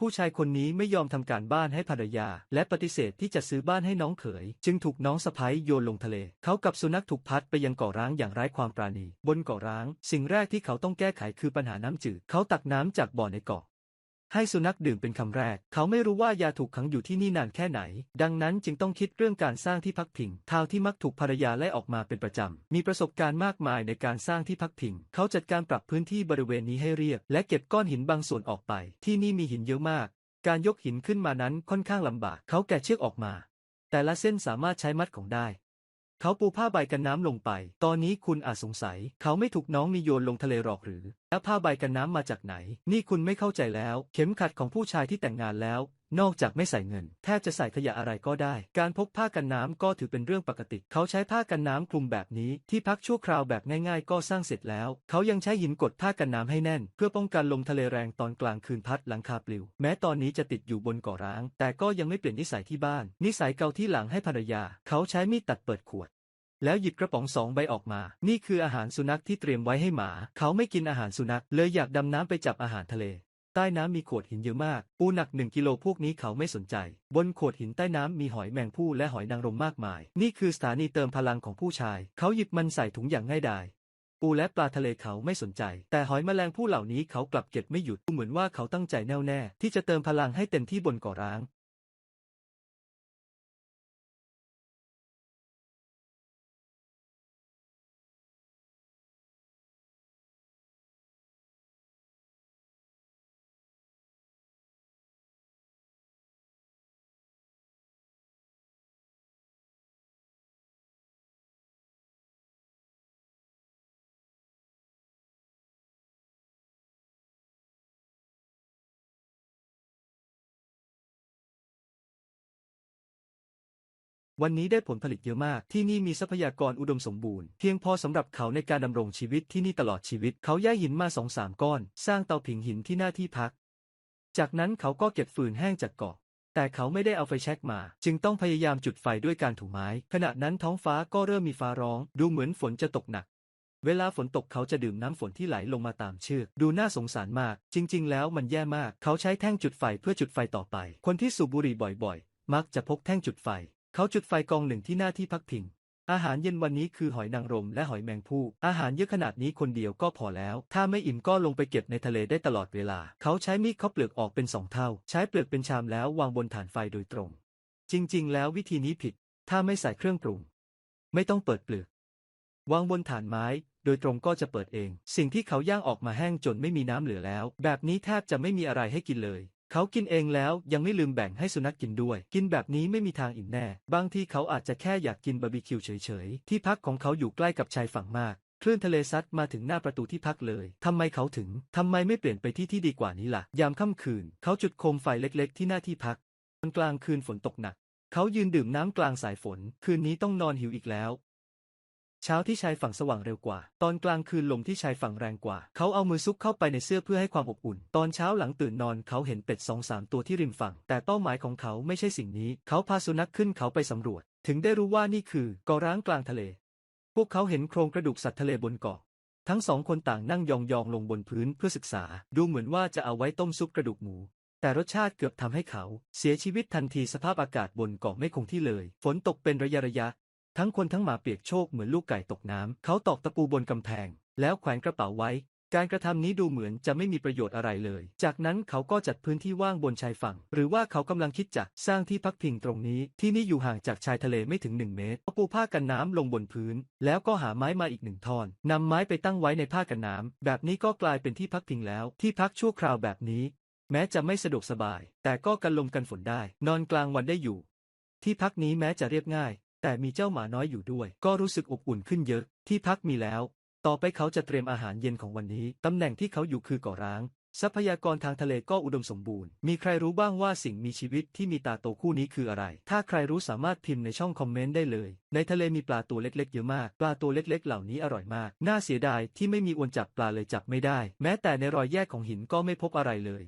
ผู้ชายคนนี้ไม่ยอมทำการบ้านให้ภรรยา และปฏิเสธที่จะซื้อบ้านให้น้องเขย จึงถูกน้องสะพ้ยโยนลงทะเล เขากับสุนัขถูกพัดไปยังเกาะร้างอย่างไร้ความปราณี บนเกาะร้าง สิ่งแรกที่เขาต้องแก้ไขคือปัญหาน้ำจืด เขาตักน้ำจากบ่อในเกาะ ให้สุนัขดื่มเป็นคำแรก เขาไม่รู้ว่ายาถูกขังอยู่ที่นี่นานแค่ไหน ดังนั้นจึงต้องคิดเรื่องการสร้างที่พักพิงท้าวที่มักถูกภรรยาไล่ออกมาเป็นประจำ มีประสบการณ์มากมายในการสร้างที่พักพิง เขาจัดการปรับพื้นที่บริเวณนี้ให้เรียบ และเก็บก้อนหินบางส่วนออกไป ที่นี่มีหินเยอะมาก การยกหินขึ้นมานั้นค่อนข้างลำบาก เขาแกะเชือกออกมา แต่ละเส้นสามารถใช้มัดของได้ เขาปูผ้าใบกันน้ำลงไป ตอนนี้คุณอาจสงสัย เขาไม่ถูกน้องมีโยนลงทะเลหรอกหรือ แล้วผ้าใบกันน้ำมาจากไหน นี่คุณไม่เข้าใจแล้ว เข็มขัดของผู้ชายที่แต่งงานแล้ว นอกจากไม่ใส่เงิน แทบจะใส่ขยะอะไรก็ได้ การพกผ้ากันน้ำก็ถือเป็นเรื่องปกติ เขาใช้ผ้ากันน้ำคลุมแบบนี้ ที่พักชั่วคราวแบบง่ายๆ ก็สร้างเสร็จแล้ว เขายังใช้หินกดผ้ากันน้ำให้แน่น เพื่อป้องกันลมทะเลแรงตอนกลางคืนพัดหลังคาปลิว แม้ตอนนี้จะติดอยู่บนเกาะร้าง แต่ก็ยังไม่เปลี่ยนนิสัยที่บ้าน นิสัยเก่าที่หลังให้ภรรยา เขาใช้มีดตัดเปิดขวดแล้วหยิบกระป๋องสองใบออกมา นี่คืออาหารสุนัขที่เตรียมไว้ให้หมา เขาไม่กินอาหารสุนัข เลยอยากดำน้ำไปจับอาหารทะเล ใต้น้ำมีโขดหินเยอะมาก ปูหนักหนึ่งกิโลพวกนี้เขาไม่สนใจ บนโขดหินใต้น้ำมีหอยแมงผู้และหอยนางรมมากมาย นี่คือสถานีเติมพลังของผู้ชาย เขาหยิบมันใส่ถุงอย่างง่ายดายปูและปลาทะเลเขาไม่สนใจ แต่หอยแมลงผู้เหล่านี้เขากลับเก็บไม่หยุดดูเหมือนว่าเขาตั้งใจแน่วแน่ที่จะเติมพลังให้เต็มที่บนเกาะร้าง วันนี้ได้ผลผลิตเยอะมาก ที่นี่มีทรัพยากรอุดมสมบูรณ์ เพียงพอสำหรับเขาในการดำรงชีวิตที่นี่ตลอดชีวิต เขาย้ายหินมาสองสามก้อน สร้างเตาผิงหินที่หน้าที่พัก จากนั้นเขาก็เก็บฟืนแห้งจากเกาะ แต่เขาไม่ได้เอาไฟแช็กมา จึงต้องพยายามจุดไฟด้วยการถูไม้ ขณะนั้นท้องฟ้าก็เริ่มมีฟ้าร้อง ดูเหมือนฝนจะตกหนักเวลาฝนตกเขาจะดื่มน้ำฝนที่ไหลลงมาตามเชือกดูน่าสงสารมาก จริง ๆ แล้วมันแย่มาก เขาใช้แท่งจุดไฟเพื่อจุดไฟต่อไป คนที่สูบบุหรี่บ่อย ๆ มักจะพกแท่งจุดไฟ เขาจุดไฟกองหนึ่งที่หน้าที่พักพิง อาหารเย็นวันนี้คือหอยนางรมและหอยแมงภู่ อาหารเยอะขนาดนี้คนเดียวก็พอแล้ว ถ้าไม่อิ่มก็ลงไปเก็บในทะเลได้ตลอดเวลา เขาใช้มีดเคาะเปลือกออกเป็นสองเท่า ใช้เปลือกเป็นชามแล้ววางบนฐานไฟโดยตรง จริง ๆ แล้ววิธีนี้ผิด ถ้าไม่ใส่เครื่องปรุง ไม่ต้องเปิดเปลือก วางบนฐานไม้ โดยตรงก็จะเปิดเอง สิ่งที่เขาย่างออกมาแห้งจนไม่มีน้ำเหลือแล้ว แบบนี้แทบจะไม่มีอะไรให้กินเลย เขากินเองแล้วยังไม่ลืมแบ่งให้สุนัขกกินด้วย กินแบบนี้ไม่มีทางอิ่มแน่ บางทีเขาอาจจะแค่อยากกินบาร์บีคิวเฉยๆ ที่พักของเขาอยู่ใกล้กับชายฝั่งมาก คลื่นทะเลซัดมาถึงหน้าประตูที่พักเลย ทำไมเขาถึง ทำไมไม่เปลี่ยนไปที่ที่ดีกว่านี้ล่ะ ยามค่ำคืน เขาจุดโคมไฟเล็กๆ ที่หน้าที่พักตอนกลางคืนฝนตกหนัก เขายืนดื่มน้ำกลางสายฝน คืนนี้ต้องนอนหิวอีกแล้ว เช้าที่ชายฝั่งสว่างเร็วกว่า ตอนกลางคืนลมที่ชายฝั่งแรงกว่า เขาเอามือซุกเข้าไปในเสื้อเพื่อให้ความอบอุ่น ตอนเช้าหลังตื่นนอนเขาเห็นเป็ดสองสามตัวที่ริมฝั่ง แต่เป้าหมายของเขาไม่ใช่สิ่งนี้ เขาพาสุนัขขึ้นเขาไปสำรวจ ถึงได้รู้ว่านี่คือเกาะร้างกลางทะเล พวกเขาเห็นโครงกระดูกสัตว์ทะเลบนเกาะทั้งสองคนต่างนั่งยองๆลงบนพื้นเพื่อศึกษา ดูเหมือนว่าจะเอาไว้ต้มซุปกระดูกหมู แต่รสชาติเกือบทำให้เขา เสียชีวิตทันทีสภาพอากาศบนเกาะไม่คงที่เลย ฝนตกเป็นระยะระยะ ทั้งคนทั้งหมาเปียกโชกเหมือนลูกไก่ตกน้ำ เขาตอกตะปูบนกำแพง แล้วแขวนกระเป๋าไว้ การกระทำนี้ดูเหมือนจะไม่มีประโยชน์อะไรเลย จากนั้นเขาก็จัดพื้นที่ว่างบนชายฝั่ง หรือว่าเขากำลังคิดจะสร้างที่พักพิงตรงนี้ ที่นี่อยู่ห่างจากชายทะเลไม่ถึง1เมตรเอาปูผ้ากันน้ำลงบนพื้น แล้วก็หาไม้มาอีกหนึ่งท่อนนำไม้ไปตั้งไว้ในผ้ากันน้ำ แบบนี้ก็กลายเป็นที่พักพิงแล้ว ที่พักชั่วคราวแบบนี้ แม้จะไม่สะดวกสบาย แต่ก็กันลมกันฝนได้ นอนกลางวันได้อยู่ที่พักนี้แม้จะเรียบง่าย แต่มีเจ้าหมาน้อยอยู่ด้วย ก็รู้สึกอบอุ่นขึ้นเยอะ ที่พักมีแล้ว ต่อไปเขาจะเตรียมอาหารเย็นของวันนี้ ตำแหน่งที่เขาอยู่คือเกาะร้าง ทรัพยากรทางทะเลก็อุดมสมบูรณ์ มีใครรู้บ้างว่าสิ่งมีชีวิตที่มีตาโตคู่นี้คืออะไร ถ้าใครรู้สามารถพิมพ์ในช่องคอมเมนต์ได้เลย ในทะเลมีปลาตัวเล็กๆเยอะมาก ปลาตัวเล็กๆ เหล่านี้อร่อยมาก น่าเสียดายที่ไม่มีอวนจับปลาเลยจับไม่ได้ แม้แต่ในรอยแยกของหินก็ไม่พบอะไรเลย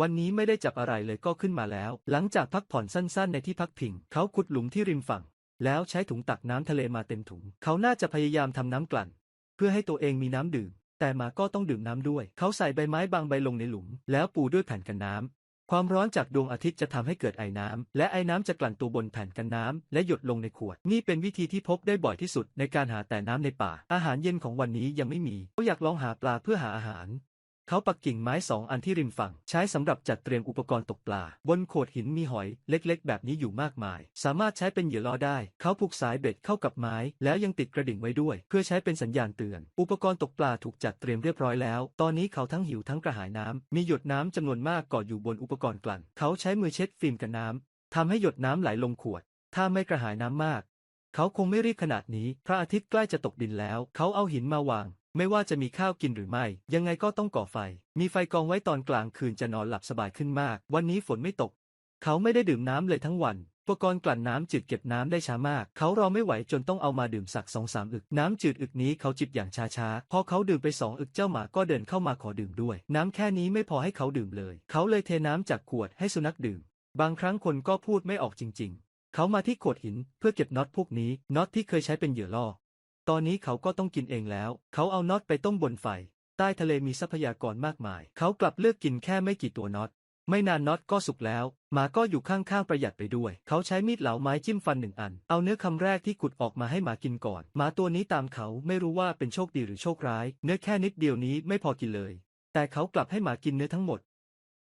วันนี้ไม่ได้จับอะไรเลยก็ขึ้นมาแล้ว หลังจากพักผ่อนสั้น ๆ ในที่พักพิง เขาขุดหลุมที่ริมฝั่ง แล้วใช้ถุงตักน้ำทะเลมาเต็มถุง เขาน่าจะพยายามทำน้ำกลั่น เพื่อให้ตัวเองมีน้ำดื่ม แต่หมาก็ต้องดื่มน้ำด้วย เขาใส่ใบไม้บางใบลงในหลุม แล้วปูด้วยแผ่นกันน้ำ ความร้อนจากดวงอาทิตย์จะทำให้เกิดไอ้น้ำ และไอ้น้ำจะกลั่นตัวบนแผ่นกันน้ำและหยดลงในขวด นี่เป็นวิธีที่พบได้บ่อยที่สุดในการหาแต่น้ำในป่า อาหารเย็นของวันนี้ยังไม่มี เขาอยากลองหาปลาเพื่อหาอาหาร เขาปักกิ่งไม้สองอันที่ริมฝั่ง ใช้สำหรับจัดเตรียมอุปกรณ์ตกปลา บนโขดหินมีหอยเล็กๆ แบบนี้อยู่มากมาย สามารถใช้เป็นเหยื่อล่อได้ เขาผูกสายเบ็ดเข้ากับไม้ แล้วยังติดกระดิ่งไว้ด้วย เพื่อใช้เป็นสัญญาณเตือน อุปกรณ์ตกปลาถูกจัดเตรียมเรียบร้อยแล้ว ตอนนี้เขาทั้งหิวทั้งกระหายน้ำมีหยดน้ำจำนวนมากกาะอยู่บนอุปกรณ์กลั่น เขาใช้มือเช็ดฟิล์มกันน้ำทำให้หยดน้ำไหลลงขวด ถ้าไม่กระหายน้ำมาก เขาคงไม่รีบขนาดนี้ พระอาทิตย์ใกล้จะตกดินแล้ว เขาเอาหินมาวาง ไม่ว่าจะมีข้าวกินหรือไม่ ยังไงก็ต้องก่อไฟ มีไฟกองไว้ตอนกลางคืนจะนอนหลับสบายขึ้นมาก วันนี้ฝนไม่ตก เขาไม่ได้ดื่มน้ำเลยทั้งวันอุปกรณ์กลั่นน้ำจืดเก็บน้ำได้ช้ามาก เขารอไม่ไหวจนต้องเอามาดื่มสักสองสามอึก น้ำจืดอึกนี้เขาจิบอย่างช้าๆ พอเขาดื่มไปสองอึกเจ้าหมาก็เดินเข้ามาขอดื่มด้วย น้ำแค่นี้ไม่พอให้เขาดื่มเลย เขาเลยเทน้ำจากขวดให้สุนัขดื่ม บางครั้งคนก็พูดไม่ออกจริง ๆ เขามาที่โขดหินเพื่อเก็บน็อตพวกนี้ น็อตที่เคยใช้เป็นเหยื่อล่อ ตอนนี้เขาก็ต้องกินเองแล้ว เขาเอาน็อตไปต้มบนไฟ ใต้ทะเลมีทรัพยากรมากมาย เขากลับเลือกกินแค่ไม่กี่ตัวน็อต ไม่นานน็อตก็สุกแล้ว หมาก็อยู่ข้างๆประหยัดไปด้วย เขาใช้มีดเหลาไม้จิ้มฟันหนึ่งอัน เอาเนื้อคำแรกที่ขุดออกมาให้หมากินก่อน หมาตัวนี้ตามเขาไม่รู้ว่าเป็นโชคดีหรือโชคร้าย เนื้อแค่นิดเดียวนี้ไม่พอกินเลย แต่เขากลับให้หมากินเนื้อทั้งหมด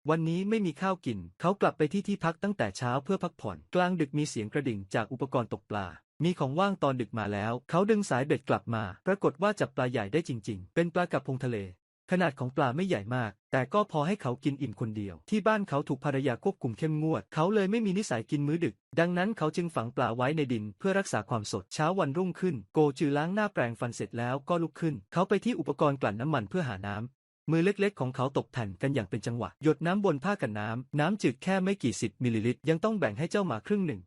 วันนี้ไม่มีข้าวกิน เขากลับไปที่ที่พักตั้งแต่เช้าเพื่อพักผ่อน กลางดึกมีเสียงกระดิ่งจากอุปกรณ์ตกปลา มีของว่างตอนดึกมาแล้ว เขาดึงสายเบ็ดกลับมา ปรากฏว่าจับปลาใหญ่ได้จริง ๆ เป็นปลากับพงทะเล ขนาดของปลาไม่ใหญ่มาก แต่ก็พอให้เขากินอิ่มคนเดียว ที่บ้านเขาถูกภรรยาควบคุมเข้มงวด เขาเลยไม่มีนิสัยกินมื้อดึก ดังนั้นเขาจึงฝังปลาไว้ในดิน เพื่อรักษาความสด เช้าวันรุ่งขึ้น โกจือล้างหน้าแปรงฟันเสร็จแล้วก็ลุกขึ้น เขาไปที่อุปกรณ์กลั่นน้ำมันเพื่อหาน้ำมือเล็กๆ ของเขาตกแผ่นกันอย่างเป็นจังหวะ หยดน้ำบนผ้ากันน้ำ น้ำจืดแค่ไม่กี่สิบมิลลิลิตร ยังต้องแบ่งให้เจ้าหมาครึ่งหนึ่ง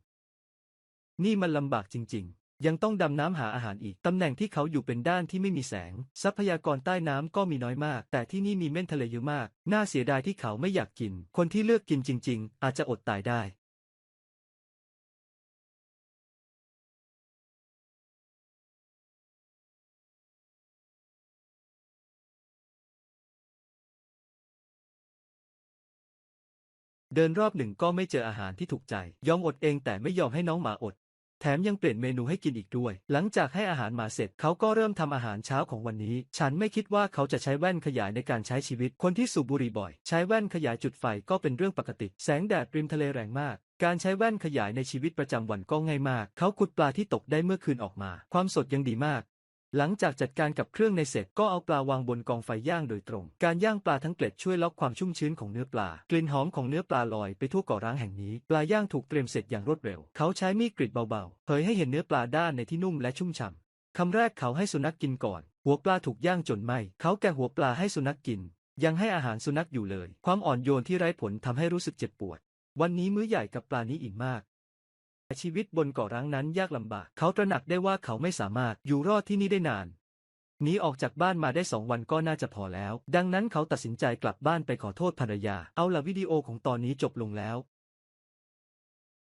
นี่มันลำบากจริง ๆ ยังต้องดำน้ำหาอาหารอีก ตำแหน่งที่เขาอยู่เป็นด้านที่ไม่มีแสง ทรัพยากรใต้น้ำก็มีน้อยมาก แต่ที่นี่มีเม่นทะเลเยอะมาก น่าเสียดายที่เขาไม่อยากกิน คนที่เลือกกินจริง ๆ อาจจะอดตายได้เดินรอบหนึ่งก็ไม่เจออาหารที่ถูกใจ ยอมอดเองแต่ไม่ยอมให้น้องหมาอด แถมยังเปลี่ยนเมนูให้กินอีกด้วย หลังจากให้อาหารหมาเสร็จเขาก็เริ่มทำอาหารเช้าของวันนี้ ฉันไม่คิดว่าเขาจะใช้แว่นขยายในการใช้ชีวิต คนที่สูบบุหรี่บ่อย ใช้แว่นขยายจุดไฟก็เป็นเรื่องปกติ แสงแดดริมทะเลแรงมากการใช้แว่นขยายในชีวิตประจำวันก็ง่ายมาก เขาขุดปลาที่ตกได้เมื่อคืนออกมา ความสดยังดีมาก หลังจากจัดการกับเครื่องในเสร็จก็เอาปลาวางบนกองไฟย่างโดยตรง การย่างปลาทั้งเกล็ดช่วยล็อกความชุ่มชื้นของเนื้อปลา กลิ่นหอมของเนื้อปลาลอยไปทั่วเกาะร้างแห่งนี้ ปลาย่างถูกเตรียมเสร็จอย่างรวดเร็ว เขาใช้มีดกรีดเบาๆ เผยให้เห็นเนื้อปลาด้านในที่นุ่มและชุ่มฉ่ำ คำแรกเขาให้สุนัขกกินก่อน หัวปลาถูกย่างจนไหม เขาแกะหัวปลาให้สุนัขกกิน ยังให้อาหารสุนัขอยู่เลย ความอ่อนโยนที่ไร้ผลทำให้รู้สึกเจ็บปวด วันนี้มื้อใหญ่กับปลานี้อิ่มมาก ชีวิตบนเกาะร้างนั้นยากลำบาก เขาตระหนักได้ว่าเขาไม่สามารถอยู่รอดที่นี่ได้นานหนีออกจากบ้านมาได้สองวันก็น่าจะพอแล้ว ดังนั้นเขาตัดสินใจกลับบ้านไปขอโทษภรรยา เอาละวิดีโอของตอนนี้จบลงแล้ว